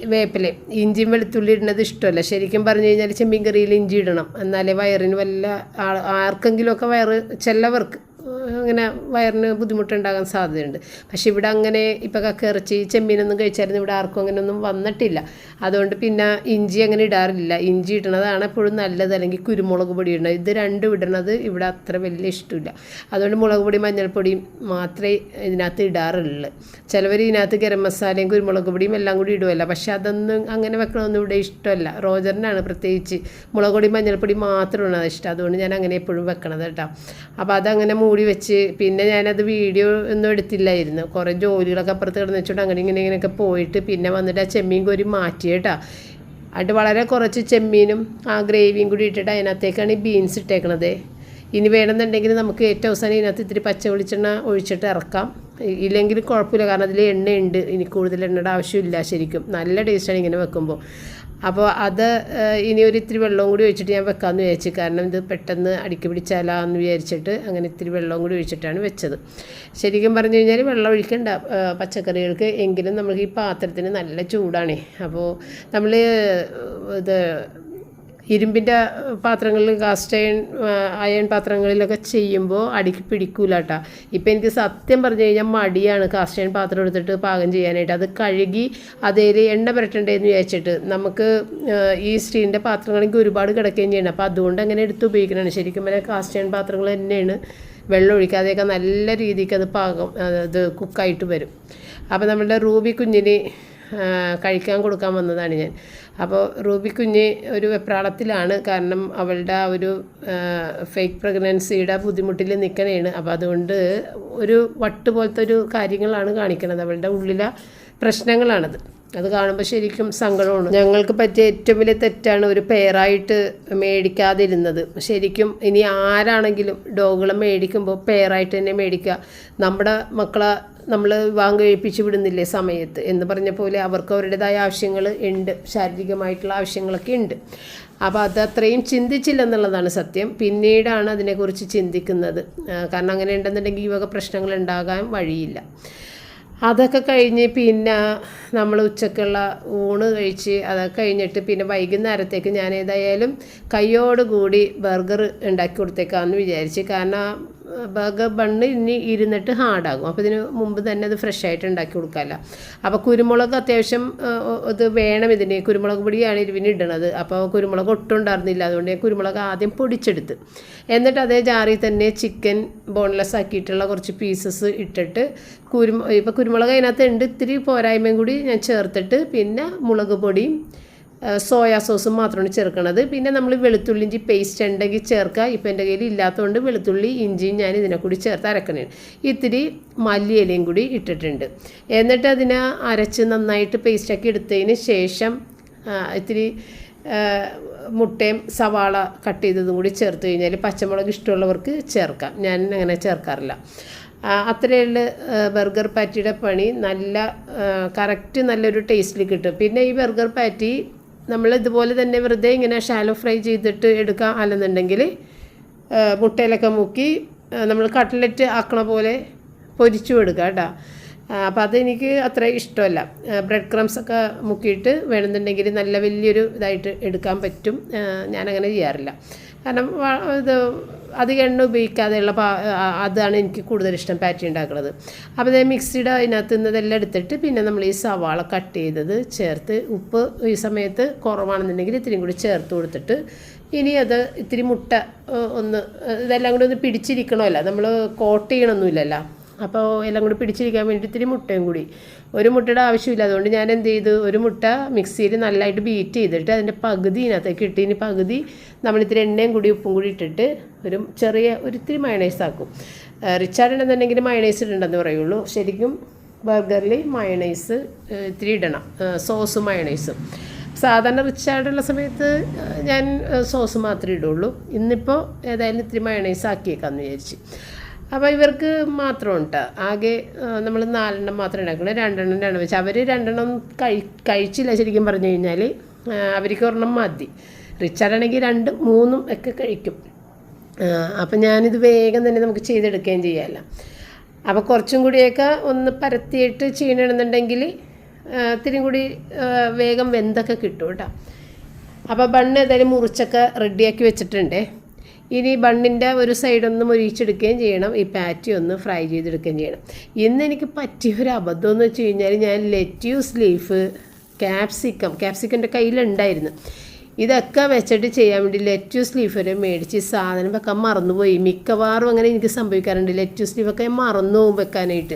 [SPEAKER 1] ആ, വേപ്പില. ഇഞ്ചിയും വെളുത്തുള്ളി ഇടുന്നത് ഇഷ്ടമല്ല. ശരിക്കും പറഞ്ഞു കഴിഞ്ഞാൽ ചെമ്മീൻ കറിയിൽ ഇഞ്ചി ഇടണം. എന്നാലേ വയറിന് വല്ല ആർക്കെങ്കിലുമൊക്കെ വയറ് ചിലവർക്ക് അങ്ങനെ വയറിന് ബുദ്ധിമുട്ടുണ്ടാകാൻ സാധ്യതയുണ്ട്. പക്ഷേ ഇവിടെ അങ്ങനെ ഇപ്പം കക്കിറച്ചി ചെമ്മീനൊന്നും കഴിച്ചായിരുന്നു. ഇവിടെ ആർക്കും അങ്ങനെയൊന്നും വന്നിട്ടില്ല. അതുകൊണ്ട് പിന്നെ ഇഞ്ചി അങ്ങനെ ഇടാറില്ല. ഇഞ്ചി ഇടണതാണ് എപ്പോഴും നല്ലത്. അല്ലെങ്കിൽ കുരുമുളക് പൊടി ഇടണം. ഇത് രണ്ടും ഇടണത് ഇവിടെ അത്ര വലിയ ഇഷ്ടമില്ല. അതുകൊണ്ട് മുളക് പൊടി മഞ്ഞൾപ്പൊടിയും മാത്രമേ ഇതിനകത്ത് ഇടാറുള്ളൂ. ചിലവർ ഇതിനകത്ത് ഗരം മസാലയും കുരുമുളക് പൊടിയും എല്ലാം കൂടി ഇടുമല്ല പക്ഷെ അതൊന്നും അങ്ങനെ വെക്കണമൊന്നും ഇവിടെ ഇഷ്ടമല്ല. റോജറിനാണ് പ്രത്യേകിച്ച് മുളക് പൊടി മഞ്ഞൾപ്പൊടി മാത്രമാണ് ഇഷ്ടം. അതുകൊണ്ട് ഞാൻ അങ്ങനെ എപ്പോഴും വെക്കണത് കേട്ടോ. അപ്പോൾ അതങ്ങനെ മൂടി പിന്നെ ഞാനത് വീഡിയോ ഒന്നും എടുത്തില്ലായിരുന്നു. കുറേ ജോലികളൊക്കെ അപ്പുറത്ത് കിടന്ന് വെച്ചോണ്ട് അങ്ങനെ ഇങ്ങനെ ഇങ്ങനെയൊക്കെ പോയിട്ട് പിന്നെ വന്നിട്ട് ആ ചെമ്മീൻ കോരി മാറ്റി കേട്ടോ. അത് വളരെ കുറച്ച് ചെമ്മീനും ആ ഗ്രേവിയും കൂടി ഇട്ടിട്ട് അതിനകത്തേക്കാണ് ഈ ബീൻസ് ഇട്ടേക്കണത്. ഇനി വേണമെന്നുണ്ടെങ്കിൽ നമുക്ക് ഏറ്റവും അവസാനം ഇതിനകത്ത് ഇത്തിരി പച്ച വെളിച്ചെണ്ണ ഒഴിച്ചിട്ട് ഇറക്കാം. ഇല്ലെങ്കിൽ കുഴപ്പമില്ല കാരണം അതിൽ എണ്ണയുണ്ട്. ഇനി കൂടുതൽ എണ്ണയുടെ ആവശ്യമില്ല ശരിക്കും. നല്ല ടേസ്റ്റാണ് ഇങ്ങനെ വെക്കുമ്പോൾ. അപ്പോൾ അത് ഇനി ഒരു ഇത്തിരി വെള്ളവും കൂടി ഒഴിച്ചിട്ട് ഞാൻ വെക്കാമെന്ന് വിചാരിച്ചു. കാരണം ഇത് പെട്ടെന്ന് അടിക്ക് പിടിച്ചാലാന്ന് വിചാരിച്ചിട്ട് അങ്ങനെ ഇത്തിരി വെള്ളവും കൂടി ഒഴിച്ചിട്ടാണ് വെച്ചത്. ശരിക്കും പറഞ്ഞു കഴിഞ്ഞാൽ വെള്ളം ഒഴിക്കണ്ട പച്ചക്കറികൾക്ക്. എങ്കിലും നമുക്ക് ഈ പാത്രത്തിന് നല്ല ചൂടാണേ. അപ്പോൾ നമ്മൾ ഇത് ഇരുമ്പിന്റെ പാത്രങ്ങളിൽ കാസ്റ്റ് അയൺ അയൺ പാത്രങ്ങളിലൊക്കെ ചെയ്യുമ്പോൾ അടിക്ക് പിടിക്കൂല കേട്ടോ ഇപ്പം എനിക്ക് സത്യം പറഞ്ഞു കഴിഞ്ഞാൽ മടിയാണ് കാസ്റ്റ് അയൺ പാത്രം എടുത്തിട്ട് പാകം ചെയ്യാനായിട്ട്. അത് കഴുകി അതേൽ എണ്ണ പുരട്ടണ്ടേന്ന് വിചാരിച്ചിട്ട് നമുക്ക് ഈ സ്റ്റീലിന്റെ പാത്രങ്ങളെങ്കിൽ ഒരുപാട് കിടക്കുകയും ചെയ്യണം. അപ്പോൾ അതുകൊണ്ട് അങ്ങനെ എടുത്ത് ഉപയോഗിക്കണതാണ് ശരിക്കും പറഞ്ഞാൽ കാസ്റ്റ് അയൺ പാത്രങ്ങൾ തന്നെയാണ് വെള്ളം ഒഴിക്കാതെയൊക്കെ നല്ല രീതിക്ക് അത് പാകം അത് കുക്കായിട്ട് വരും. അപ്പോൾ നമ്മളുടെ റൂബി കുഞ്ഞിന് കഴിക്കാൻ കൊടുക്കാൻ വന്നതാണ് ഞാൻ. അപ്പോൾ റൂബി കുഞ്ഞ് ഒരു വെപ്രാളത്തിലാണ്. കാരണം അവളുടെ ആ ഒരു ഫേക്ക് പ്രഗ്നൻസിയുടെ ബുദ്ധിമുട്ടിൽ നിൽക്കണേണ്. അപ്പോൾ അതുകൊണ്ട് ഒരു വട്ട് പോലത്തെ ഒരു കാര്യങ്ങളാണ് കാണിക്കുന്നത് അവളുടെ ഉള്ളിലെ പ്രശ്നങ്ങളാണത്. അത് കാണുമ്പോൾ ശരിക്കും സങ്കടമാണ്. ഞങ്ങൾക്ക് പറ്റിയ ഏറ്റവും വലിയ തെറ്റാണ് ഒരു പെയറായിട്ട് മേടിക്കാതിരുന്നത്. ശരിക്കും ഇനി ആരാണെങ്കിലും ഡോഗുകളെ മേടിക്കുമ്പോൾ പെയറായിട്ട് തന്നെ മേടിക്കുക. നമ്മുടെ മക്കളെ നമ്മൾ വിവാഹം കഴിപ്പിച്ച് വിടുന്നില്ലേ സമയത്ത് എന്ന് പറഞ്ഞ പോലെ അവർക്ക് അവരുടേതായ ആവശ്യങ്ങൾ ഉണ്ട്. ശാരീരികമായിട്ടുള്ള ആവശ്യങ്ങളൊക്കെ ഉണ്ട്. അപ്പോൾ അത് അത്രയും ചിന്തിച്ചില്ല എന്നുള്ളതാണ് സത്യം. പിന്നീടാണ് അതിനെക്കുറിച്ച് ചിന്തിക്കുന്നത്. കാരണം അങ്ങനെ ഉണ്ടെന്നുണ്ടെങ്കിൽ ഈ വക പ്രശ്നങ്ങൾ ഉണ്ടാകാൻ വഴിയില്ല. അതൊക്കെ കഴിഞ്ഞ് പിന്നെ നമ്മൾ ഉച്ചക്കുള്ള ഊണ് കഴിച്ച് അതൊക്കെ കഴിഞ്ഞിട്ട് പിന്നെ വൈകുന്നേരത്തേക്ക് ഞാൻ ഏതായാലും കയ്യോടുകൂടി ബർഗർ ഉണ്ടാക്കി കൊടുത്തേക്കാമെന്ന് വിചാരിച്ച്. കാരണം ബർഗർ ബണ്ണ് ഇനി ഇരുന്നിട്ട് ഹാർഡാകും. അപ്പോൾ ഇതിന് മുമ്പ് തന്നെ അത് ഫ്രഷ് ആയിട്ട് ഉണ്ടാക്കി കൊടുക്കാമല്ലോ അപ്പോൾ കുരുമുളക് അത്യാവശ്യം ഇത് വേണം ഇതിന്. കുരുമുളക് പൊടിയാണ് ഇരുവിന് ഇടണത്. അപ്പോൾ കുരുമുളക് ഒട്ടും ഉണ്ടായിരുന്നില്ല. അതുകൊണ്ട് ഞാൻ കുരുമുളക് ആദ്യം പൊടിച്ചെടുത്ത്. എന്നിട്ട് അതേ ജാറിൽ തന്നെ ചിക്കൻ ബോൺലെസ് ആക്കിയിട്ടുള്ള കുറച്ച് പീസസ് ഇട്ടിട്ട് കുരുമു ഇപ്പോൾ കുരുമുളക് അതിനകത്ത് ഉണ്ട്. ഇത്തിരി പോരായ്മയും കൂടി ഞാൻ ചേർത്തിട്ട് പിന്നെ മുളക് പൊടിയും സോയാ സോസ് മാത്രമാണ് ചേർക്കുന്നത് പിന്നെ നമ്മൾ വെളുത്തുള്ളി ഇഞ്ചി പേസ്റ്റ് ഉണ്ടെങ്കിൽ ചേർക്കുക. ഇപ്പം എന്റെ കയ്യിൽ ഇല്ലാത്തതുകൊണ്ട് വെളുത്തുള്ളി ഇഞ്ചിയും ഞാൻ ഇതിനെ കൂടി ചേർത്ത് അരക്കണേ ഇത്തിരി മല്ലിയിലയും കൂടി ഇട്ടിട്ടുണ്ട്. എന്നിട്ട് അതിനെ അരച്ച് നന്നായിട്ട് പേസ്റ്റാക്കി എടുത്തതിന് ശേഷം ഇത്തിരി മുട്ടയും സവാള കട്ട് ചെയ്തതും കൂടി ചേർത്ത് കഴിഞ്ഞാൽ പച്ചമുളക് ഇഷ്ടമുള്ളവർക്ക് ചേർക്കാം. ഞാൻ അങ്ങനെ ചേർക്കാറില്ല. അത്രയുള്ള ബർഗർ പാറ്റിയുടെ പണി. നല്ല കറക്റ്റ് നല്ലൊരു ടേസ്റ്റിൽ കിട്ടും. പിന്നെ ഈ ബർഗർ പാറ്റി നമ്മൾ ഇതുപോലെ തന്നെ വെറുതെ ഇങ്ങനെ ഷാലോ ഫ്രൈ ചെയ്തിട്ട് എടുക്കാം അല്ലെന്നുണ്ടെങ്കിൽ മുട്ടയിലൊക്കെ മുക്കി നമ്മൾ കട്ട്ലറ്റ് ആക്കണ പോലെ പൊരിച്ചു എടുക്കുക കേട്ടോ. അപ്പോൾ അതെനിക്ക് അത്ര ഇഷ്ടമല്ല. ബ്രെഡ് ക്രംസ് ഒക്കെ മുക്കിയിട്ട് വേണമെന്നുണ്ടെങ്കിൽ നല്ല വലിയൊരു ഇതായിട്ട് എടുക്കാൻ പറ്റും. ഞാനങ്ങനെ ചെയ്യാറില്ല. കാരണം ഇത് അധികം എണ്ണ ഉപയോഗിക്കാതെയുള്ള പാ അതാണ് എനിക്ക് കൂടുതൽ ഇഷ്ടം പാറ്റി ഉണ്ടാക്കുന്നത്. അപ്പോൾ അതേ മിക്സിയുടെ അതിനകത്ത് നിന്നതെല്ലാം എടുത്തിട്ട് പിന്നെ നമ്മൾ ഈ സവാള കട്ട് ചെയ്തത് ചേർത്ത് ഉപ്പ് ഈ സമയത്ത് കുറവാണെന്നുണ്ടെങ്കിൽ ഇത്തിരി കൂടി ചേർത്ത് കൊടുത്തിട്ട് ഇനി അത് ഇത്തിരി മുട്ട ഒന്ന് ഇതെല്ലാം കൂടി ഒന്ന് പിടിച്ചിരിക്കണമല്ലോ. നമ്മൾ കോട്ട് ചെയ്യണമൊന്നുമില്ലല്ലോ. അപ്പോൾ എല്ലാം കൂടി പിടിച്ചിരിക്കാൻ വേണ്ടി ഇത്തിരി മുട്ടയും കൂടി ഒരു മുട്ടയുടെ ആവശ്യമില്ല. അതുകൊണ്ട് ഞാൻ എന്ത് ചെയ്തു? ഒരു മുട്ട മിക്സിയിൽ നല്ലതായിട്ട് ബീറ്റ് ചെയ്തിട്ട് അതിന്റെ പകുതി ഇതിനകത്തേക്ക് ഇട്ട് ഇനി പകുതി നമ്മളിത്തിരി എണ്ണയും കൂടി ഉപ്പും കൂടി ഇട്ടിട്ട് ഒരു ചെറിയ ഒരിത്തിരി മയണൈസ് ആക്കും. റിച്ചാർഡ് ഉണ്ടെന്നുണ്ടെങ്കിൽ മയണൈസ് ഇടണ്ടെന്ന് പറയുള്ളൂ. ശരിക്കും ബർഗറിൽ മയണൈസ് ഇത്തിരി ഇടണം. സോസും മയണൈസും സാധാരണ റിച്ചാർഡുള്ള സമയത്ത് ഞാൻ സോസ് മാത്രമേ ഇടുള്ളൂ. ഇന്നിപ്പോൾ ഏതായാലും ഇത്തിരി മയണൈസ് ആക്കിയേക്കാമെന്ന് വിചാരിച്ച്. അപ്പോൾ ഇവർക്ക് മാത്രം ഉണ്ട് ആകെ നമ്മൾ നാലെണ്ണം മാത്രം ഉണ്ടാക്കണം രണ്ടെണ്ണം രണ്ടെണ്ണം വെച്ച് അവർ രണ്ടെണ്ണം കഴി കഴിച്ചില്ല ശരിക്കും പറഞ്ഞു കഴിഞ്ഞാൽ അവർക്ക് ഒരെണ്ണം മതി. റിച്ചാർഡാണെങ്കിൽ രണ്ട് മൂന്നും ഒക്കെ കഴിക്കും. അപ്പം ഞാനിത് വേഗം തന്നെ നമുക്ക് ചെയ്തെടുക്കുകയും ചെയ്യാമല്ലോ. അപ്പോൾ കുറച്ചും കൂടിയൊക്കെ ഒന്ന് പരത്തിയിട്ട് ചെയ്യണമെന്നുണ്ടെങ്കിൽ ഇത്തിരി കൂടി വേഗം വെന്തൊക്കെ കിട്ടും കേട്ടോ. അപ്പോൾ ബണ്ണ് ഏതായാലും മുറിച്ചൊക്കെ റെഡിയാക്കി വെച്ചിട്ടുണ്ട്. ഇനി ബണ്ണിന്റെ ഒരു സൈഡൊന്ന് മുരിച്ചെടുക്കുകയും ചെയ്യണം. ഈ പാറ്റി ഒന്ന് ഫ്രൈ ചെയ്തെടുക്കുകയും ചെയ്യണം. ഇന്ന് എനിക്ക് പറ്റിയ ഒരു അബദ്ധം എന്ന് വെച്ച് കഴിഞ്ഞാൽ ഞാൻ ലെറ്റ്യൂസ് ലീഫ് ക്യാപ്സിക്കം ക്യാപ്സിക്കന്റെ കയ്യിലുണ്ടായിരുന്നു ഇതൊക്കെ വെച്ചിട്ട് ചെയ്യാൻ വേണ്ടി ലെറ്റ്യൂസ് ലീഫ് വരെ മേടിച്ച് സാധനം വെക്കാൻ മറന്നുപോയി. മിക്കവാറും അങ്ങനെ എനിക്ക് സംഭവിക്കാറുണ്ട്. ലെറ്റ്യൂസ് ലീഫൊക്കെ മറന്നു വെക്കാനായിട്ട്.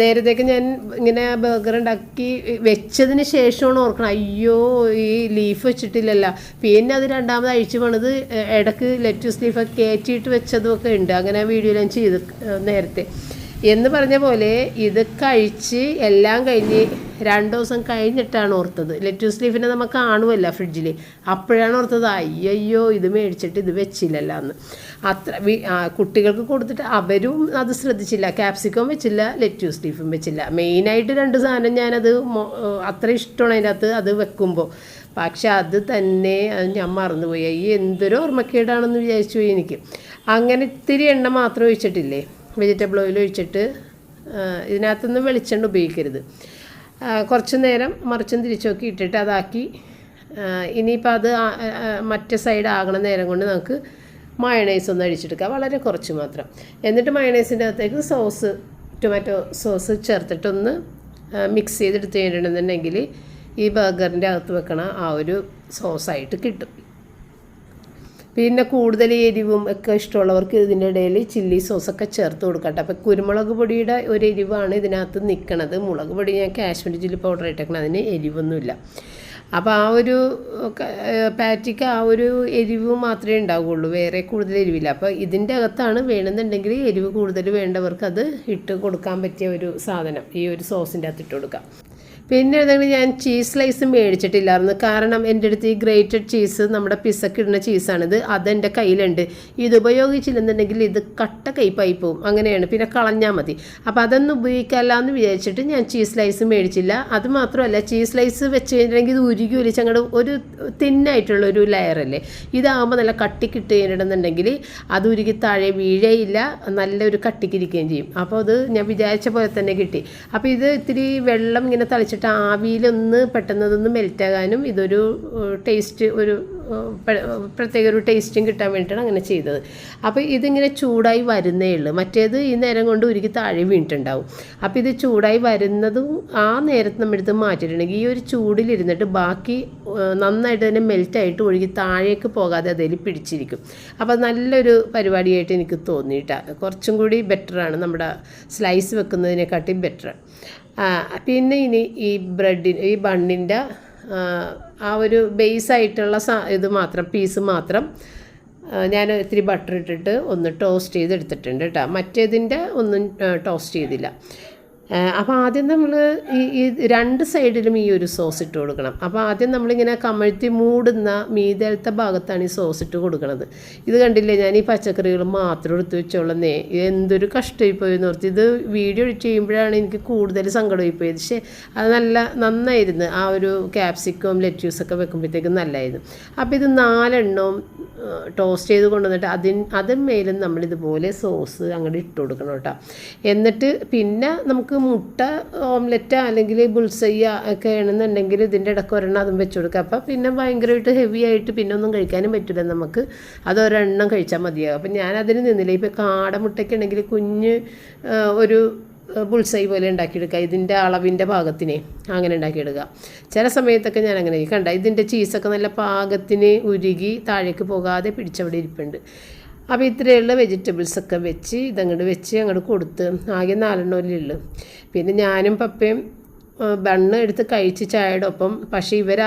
[SPEAKER 1] നേരത്തേക്ക് ഞാൻ ഇങ്ങനെ ബർഗർ ഉണ്ടാക്കി വെച്ചതിന് ശേഷമാണ് ഓർക്കണം അയ്യോ ഈ ലീഫ് വെച്ചിട്ടില്ലല്ലോ. പിന്നെ അത് രണ്ടാമത് അഴിച്ചു പണിത് ഇടയ്ക്ക് ലെറ്റൂസ് ലീഫൊക്കെ കയറ്റിയിട്ട് വെച്ചതും ഒക്കെ ഉണ്ട്. അങ്ങനെ വീഡിയോ ഞാൻ ചെയ്ത് നേരത്തെ. എന്ന് പറഞ്ഞ പോലെ ഇത് കഴിച്ച് എല്ലാം കഴിഞ്ഞ് രണ്ട് ദിവസം കഴിഞ്ഞിട്ടാണ് ഓർത്തത്. ലെറ്റൂസ് ലീഫിനെ നമുക്ക് കാണുമല്ല ഫ്രിഡ്ജിൽ അപ്പോഴാണ് ഓർത്തത് അയ്യോ ഇത് മേടിച്ചിട്ട് ഇത് വെച്ചില്ലല്ലോ എന്ന് അത്ര കുട്ടികൾക്ക് കൊടുത്തിട്ട് അവരും അത് ശ്രദ്ധിച്ചില്ല. ക്യാപ്സിക്കം വെച്ചില്ല ലെറ്റ്യൂസ് ലീഫും വെച്ചില്ല. മെയിനായിട്ട് രണ്ട് സാധനം ഞാനത് അത്ര ഇഷ്ടമാണ് അതിന്റെ അകത്ത് അത് വെക്കുമ്പോൾ. പക്ഷെ അത് തന്നെ ഞാൻ മറന്നുപോയി. ഈ എന്തൊരു ഓർമ്മക്കേടാണെന്ന് വിചാരിച്ചു എനിക്ക്. അങ്ങനെ ഇത്തിരി എണ്ണ മാത്രം ഒഴിച്ചിട്ടില്ലേ? വെജിറ്റബിൾ ഓയിൽ ഒഴിച്ചിട്ട് ഇതിനകത്തുനിന്ന് വെളിച്ചെണ്ണ ഉപയോഗിക്കരുത്. കുറച്ച് നേരം മറിച്ചും തിരിച്ചൊക്കെ ഇട്ടിട്ട് അതാക്കി ഇനിയിപ്പോൾ അത് മറ്റേ സൈഡ് ആകണ നേരം കൊണ്ട് നമുക്ക് മയണൈസ് ഒന്ന് അടിച്ചെടുക്കുക വളരെ കുറച്ച് മാത്രം. എന്നിട്ട് മയണൈസിന്റെ അകത്തേക്ക് സോസ് ടൊമാറ്റോ സോസ് ചേർത്തിട്ടൊന്ന് മിക്സ് ചെയ്തെടുത്ത് കഴിഞ്ഞിട്ടുണ്ടെന്നുണ്ടെങ്കിൽ ഈ ബർഗറിന്റെ അകത്ത് വെക്കണ ആ ഒരു സോസായിട്ട് കിട്ടും. പിന്നെ കൂടുതൽ എരിവും ഒക്കെ ഇഷ്ടമുള്ളവർക്ക് ഇതിന്റെ ഇടയിൽ ചില്ലി സോസൊക്കെ ചേർത്ത് കൊടുക്കട്ടെ. അപ്പോൾ കുരുമുളക് പൊടിയുടെ ഒരു എരിവാണ് ഇതിനകത്ത് നിൽക്കണത്. മുളക് പൊടി ഞാൻ കാശ്മീരി ചില്ലി പൗഡർ ഇട്ടേക്കണം അതിന് എരിവൊന്നുമില്ല. അപ്പോൾ ആ ഒരു പാറ്റിക്ക് ആ ഒരു എരിവ് മാത്രമേ ഉണ്ടാവുകയുള്ളൂ വേറെ കൂടുതൽ എരിവില്ല. അപ്പോൾ ഇതിന്റെ അകത്താണ് വേണമെന്നുണ്ടെങ്കിൽ എരിവ് കൂടുതൽ വേണ്ടവർക്ക് അത് ഇട്ട് കൊടുക്കാൻ പറ്റിയ ഒരു സാധനം ഈ ഒരു സോസിന്റെ അകത്ത് ഇട്ട് കൊടുക്കാം. പിന്നെ ഏതെങ്കിലും ഞാൻ ചീസ് സ്ലൈസ് മേടിച്ചിട്ടില്ലായിരുന്നു. കാരണം എന്റെ അടുത്ത് ഈ ഗ്രേറ്റഡ് ചീസ് നമ്മുടെ പിസക്ക് ഇടുന്ന ചീസാണിത് അതെന്റെ കയ്യിലുണ്ട്. ഇത് ഉപയോഗിച്ചില്ലെന്നുണ്ടെങ്കിൽ ഇത് കട്ട കയ്പായി പോവും. അങ്ങനെയാണ്. പിന്നെ കളഞ്ഞാൽ മതി. അപ്പോൾ അതൊന്നും ഉപയോഗിക്കാമല്ല എന്ന് വിചാരിച്ചിട്ട് ഞാൻ ചീസ് സ്ലൈസ് മേടിച്ചില്ല. അത് മാത്രമല്ല ചീസ് സ്ലൈസ് വെച്ച് കഴിഞ്ഞിട്ടുണ്ടെങ്കിൽ ഇത് ഉരുകി ഒലിച്ച് അങ്ങോട്ട് ഒരു തിന്നായിട്ടുള്ള ഒരു ലെയറല്ലേ ഇതാകുമ്പോൾ നല്ല കട്ടി കഴിഞ്ഞിട്ടുണ്ടെന്നുണ്ടെങ്കിൽ അത് ഉരുകി താഴെ വീഴയില്ല. നല്ലൊരു കട്ടിക്കിരിക്കുകയും ചെയ്യും. അപ്പോൾ അത് ഞാൻ വിചാരിച്ച പോലെ തന്നെ കിട്ടി. അപ്പോൾ ഇത് ഇത്തിരി വെള്ളം ഇങ്ങനെ തളിച്ചിട്ട് ആവിയിലൊന്ന് പെട്ടെന്നതൊന്ന് മെൽറ്റാകാനും ഇതൊരു ടേസ്റ്റ് ഒരു പ്രത്യേക ഒരു ടേസ്റ്റും കിട്ടാൻ വേണ്ടിയിട്ടാണ് അങ്ങനെ ചെയ്തത്. അപ്പോൾ ഇതിങ്ങനെ ചൂടായി വരുന്നേ ഉള്ളൂ. മറ്റേത് ഈ നേരം കൊണ്ട് ഒരുക്കി താഴെ വീണിട്ടുണ്ടാവും. അപ്പോൾ ഇത് ചൂടായി വരുന്നതും ആ നേരത്ത് നമ്മളെടുത്ത് മാറ്റിയിട്ടുണ്ടെങ്കിൽ ഈ ഒരു ചൂടിലിരുന്നിട്ട് ബാക്കി നന്നായിട്ട് തന്നെ മെൽറ്റായിട്ട് ഒഴുകി താഴേക്ക് പോകാതെ അതിൽ പിടിച്ചിരിക്കും. അപ്പോൾ നല്ലൊരു പരിപാടിയായിട്ട് എനിക്ക് തോന്നിയിട്ടാണ് കുറച്ചും കൂടി ബെറ്ററാണ് നമ്മുടെ സ്ലൈസ് വെക്കുന്നതിനെക്കാട്ടി ബെറ്റർ. പിന്നെ ഇനി ഈ ബ്രെഡിന് ഈ ബണ്ണിന്റെ ആ ഒരു ബേസ് ആയിട്ടുള്ള സാ ഇത് മാത്രം പീസ് മാത്രം ഞാൻ ഇത്തിരി ബട്ടർ ഇട്ടിട്ട് ഒന്ന് ടോസ്റ്റ് ചെയ്തെടുത്തിട്ടുണ്ട് കേട്ടോ മറ്റേതിന്റെ ഒന്നും ടോസ്റ്റ് ചെയ്തില്ല. അപ്പോൾ ആദ്യം നമ്മൾ ഈ ഈ രണ്ട് സൈഡിലും ഈ ഒരു സോസ് ഇട്ട് കൊടുക്കണം. അപ്പോൾ ആദ്യം നമ്മളിങ്ങനെ കമഴ്ത്തി മൂടുന്ന മീതലത്തെ ഭാഗത്താണ് ഈ സോസ് ഇട്ട് കൊടുക്കുന്നത് ഇത് കണ്ടില്ലേ ഞാൻ ഈ പച്ചക്കറികൾ മാത്രം എടുത്ത് ഇത് എന്തൊരു കഷ്ടമായി പോയി എന്ന് ഓർത്ത് ഇത് വീഡിയോ എഡിറ്റ് ചെയ്യുമ്പോഴാണ് എനിക്ക് കൂടുതൽ സങ്കടമായി പോയത് പക്ഷേ അത് നല്ല നന്നായിരുന്നു. ആ ഒരു ക്യാപ്സിക്കവും ലെറ്റ്യൂസൊക്കെ വെക്കുമ്പോഴത്തേക്കും നല്ലതായിരുന്നു അപ്പോൾ ഇത് നാലെണ്ണവും ടോസ്റ്റ് ചെയ്ത് കൊണ്ടുവന്നിട്ട് അതിന് അതിന്മേലും നമ്മളിതുപോലെ സോസ് അങ്ങോട്ട് ഇട്ട് കൊടുക്കണം കേട്ടോ. എന്നിട്ട് പിന്നെ നമുക്ക് മുട്ട ഓംലെറ്റ് അല്ലെങ്കിൽ ബുൾസയ്യ ഒക്കെ ആണെന്നുണ്ടെങ്കിൽ ഇതിന്റെ ഇടയ്ക്ക് ഒരെണ്ണം അതും വെച്ച് കൊടുക്കുക. അപ്പോൾ പിന്നെ ഭയങ്കരമായിട്ട് ഹെവി ആയിട്ട് പിന്നെ ഒന്നും കഴിക്കാനും പറ്റില്ല നമുക്ക്. അത് ഒരെണ്ണം കഴിച്ചാൽ മതിയാകും അപ്പം ഞാൻ അതിന് നിന്നില്ല. ഇപ്പോൾ കാടമുട്ടയ്ക്കാണെങ്കിൽ കുഞ്ഞ് ഒരു ബുൾസൈ പോലെ ഉണ്ടാക്കിയെടുക്കുക. ഇതിന്റെ അളവിന്റെ ഭാഗത്തിനെ അങ്ങനെ ഉണ്ടാക്കിയെടുക്കുക. ചില സമയത്തൊക്കെ ഞാൻ അങ്ങനെ. കണ്ട? ഇതിന്റെ ചീസൊക്കെ നല്ല പാകത്തിന് ഉരുകി താഴേക്ക് പോകാതെ പിടിച്ചവിടെ ഇരിപ്പുണ്ട്. അപ്പോൾ ഇത്രയുള്ള വെജിറ്റബിൾസൊക്കെ വെച്ച് ഇതങ്ങോട്ട് വെച്ച് അങ്ങോട്ട് കൊടുത്ത് ആകെ നാലെണ്ണമല്ലേ ഉള്ളൂ. പിന്നെ ഞാനും പപ്പയും ബണ്ണ് എടുത്ത് കഴിച്ച് ചായയുടെ ഒപ്പം പക്ഷേ ഇവർ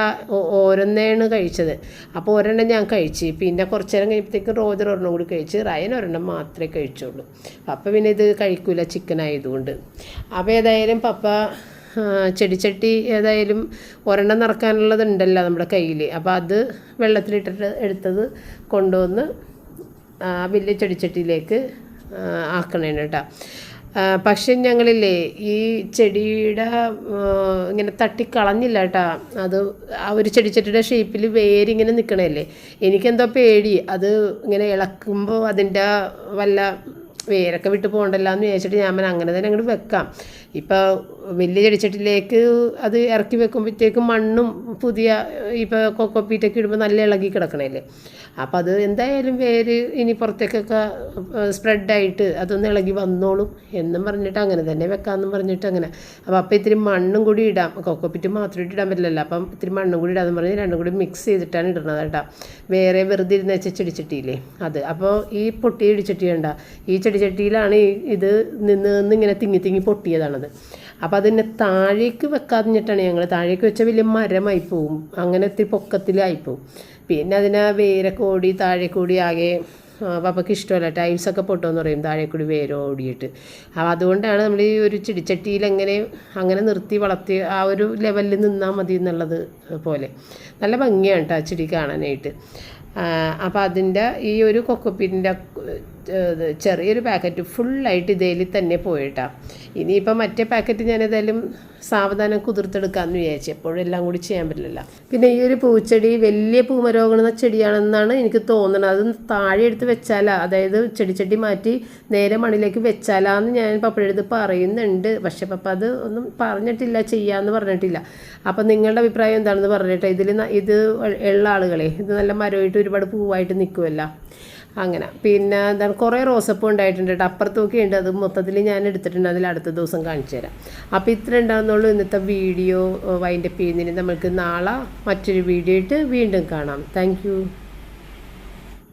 [SPEAKER 1] ഓരോന്നേണ് കഴിച്ചത്. അപ്പോൾ ഒരെണ്ണം ഞാൻ കഴിച്ച്. പിന്നെ കുറച്ച് നേരം കഴിയുമ്പോഴത്തേക്ക് റോജർ ഒരെണ്ണം കൂടി കഴിച്ച് റയൻ ഒരെണ്ണം മാത്രമേ കഴിച്ചുള്ളൂ. പപ്പ പിന്നെ ഇത് കഴിക്കില്ല ചിക്കൻ ആയതുകൊണ്ട്. അപ്പോൾ ഏതായാലും പപ്പ ചെടിച്ചട്ടി ഏതായാലും ഒരെണ്ണം നിറക്കാനുള്ളത് ഉണ്ടല്ലോ നമ്മുടെ കയ്യിൽ അപ്പോൾ അത് വെള്ളത്തിലിട്ടിട്ട് എടുത്തത് കൊണ്ടുവന്ന് ആ വലിയ ചെടിച്ചട്ടിയിലേക്ക് ആക്കണേ കേട്ടോ പക്ഷെ ഞങ്ങളില്ലേ ഈ ചെടിയുടെ ഇങ്ങനെ തട്ടിക്കളഞ്ഞില്ല കേട്ടോ അത് ആ ഒരു ചെടിച്ചട്ടിയുടെ ഷേപ്പിൽ വേരിങ്ങനെ നിൽക്കണല്ലേ എനിക്കെന്തോ പേടി. അത് ഇങ്ങനെ ഇളക്കുമ്പോൾ അതിന്റെ വല്ല വേരൊക്കെ വിട്ട് പോകണ്ടല്ലോ എന്ന് വിചാരിച്ചിട്ട് ഞാൻ അങ്ങനെ തന്നെ അങ്ങോട്ട് വെക്കാം. ഇപ്പോൾ വലിയ ചെടിച്ചട്ടിലേക്ക് അത് ഇറക്കി വെക്കുമ്പോഴത്തേക്കും മണ്ണും പുതിയ ഇപ്പോൾ കൊക്കോപ്പീറ്റൊക്കെ ഇടുമ്പോൾ നല്ല ഇളകി കിടക്കണല്ലേ അപ്പോൾ അത് എന്തായാലും വേര് ഇനി പുറത്തേക്കൊക്കെ സ്പ്രെഡായിട്ട് അതൊന്ന് ഇളകി വന്നോളും എന്നും പറഞ്ഞിട്ട് അങ്ങനെ തന്നെ വെക്കാമെന്നും പറഞ്ഞിട്ട് അങ്ങനെ. അപ്പോൾ അപ്പോൾ ഇത്തിരി മണ്ണും കൂടി ഇടാം. കൊക്കോപ്പീറ്റ് മാത്രം ഇട്ട് ഇടാൻ പറ്റില്ലല്ലോ. അപ്പം ഇത്തിരി മണ്ണും കൂടി ഇടാന്ന് പറഞ്ഞ് രണ്ടും കൂടി മിക്സ് ചെയ്തിട്ടാണ് ഇടുന്നത് കേട്ടോ. വേറെ വെറുതെ ഇരുന്ന് വെച്ച ചെടിച്ചട്ടിയില്ലേ അത്. അപ്പോൾ ഈ പൊട്ടിയ ചെടിച്ചട്ടി കണ്ട. ഈ ചെടിച്ചട്ടിയിലാണ് ഇത് നിന്ന് നിന്ന് ഇങ്ങനെ തിങ്ങി തിങ്ങി പൊട്ടിയതാണത്. അപ്പോൾ അതിനെ താഴേക്ക് വെക്കാതിഞ്ഞിട്ടാണ് ഞങ്ങൾ താഴേക്ക് വെച്ച വലിയ മരമായി പോവും. അങ്ങനെ ഇത്തിരി പൊക്കത്തിലായി പോവും പിന്നെ അതിനെ വേരൊക്കെ ഓടി താഴേക്കൂടി കൂടി ആകെ പപ്പയ്ക്ക് ഇഷ്ടമല്ല. ടൈൽസൊക്കെ പൊട്ടുമെന്ന് പറയും താഴെ കൂടി വേര് ഓടിയിട്ട് അപ്പോൾ അതുകൊണ്ടാണ് നമ്മൾ ഈ ഒരു ചെടിച്ചട്ടിയിൽ എങ്ങനെ അങ്ങനെ നിർത്തി വളർത്തി ആ ഒരു ലെവലിൽ നിന്നാൽ മതി എന്നുള്ളത് പോലെ. നല്ല ഭംഗിയാണ് കേട്ടോ ആ ചെടി കാണാനായിട്ട്. അപ്പോൾ അതിന്റെ ഈ ഒരു കൊക്കോപ്പീറ്റിന്റെ ചെറിയൊരു പാക്കറ്റ് ഫുള്ളായിട്ട് ഇതേലി തന്നെ പോയിട്ടാ. ഇനിയിപ്പോൾ മറ്റേ പാക്കറ്റ് ഞാൻ ഏതായാലും സാവധാനം കുതിർത്തെടുക്കാമെന്ന് വിചാരിച്ചു. എപ്പോഴും എല്ലാം കൂടി ചെയ്യാൻ പറ്റില്ല പിന്നെ ഈ ഒരു പൂച്ചെടി വലിയ പൂമരോഗണ ചെടിയാണെന്നാണ് എനിക്ക് തോന്നുന്നത് അത് താഴെ എടുത്ത് വെച്ചാലാ. അതായത് ചെടിച്ചട്ടി മാറ്റി നേരെ മണിലേക്ക് വെച്ചാലാന്ന് ഞാൻ പപ്പഴെടുത്ത് പറയുന്നുണ്ട്. പക്ഷെ പപ്പ അത് ഒന്നും പറഞ്ഞിട്ടില്ല ചെയ്യാമെന്ന് പറഞ്ഞിട്ടില്ല. അപ്പം നിങ്ങളുടെ അഭിപ്രായം എന്താണെന്ന് പറഞ്ഞിട്ട് ഇതിൽ ഇത് ഉള്ള ആളുകളെ ഇത് നല്ല മരമായിട്ട് ഒരുപാട് പൂവായിട്ട് നിൽക്കുമല്ലോ അങ്ങനെ. പിന്നെ എന്താണ് കുറേ റോസപ്പൂ ഉണ്ടായിട്ടുണ്ട് കേട്ടോ. അപ്പുറത്തൊക്കെ ഉണ്ട്. അത് മൊത്തത്തിൽ ഞാൻ എടുത്തിട്ടുണ്ട്. അതിൽ അടുത്ത ദിവസം കാണിച്ചു തരാം. അപ്പോൾ ഇത്ര ഉണ്ടാകുന്നുള്ളൂ ഇന്നത്തെ വീഡിയോ വൈൻഡപ്പ് ചെയ്യുന്നതിന്. നമ്മൾക്ക് നാളെ മറ്റൊരു വീഡിയോ ഇട്ട് വീണ്ടും കാണാം. താങ്ക്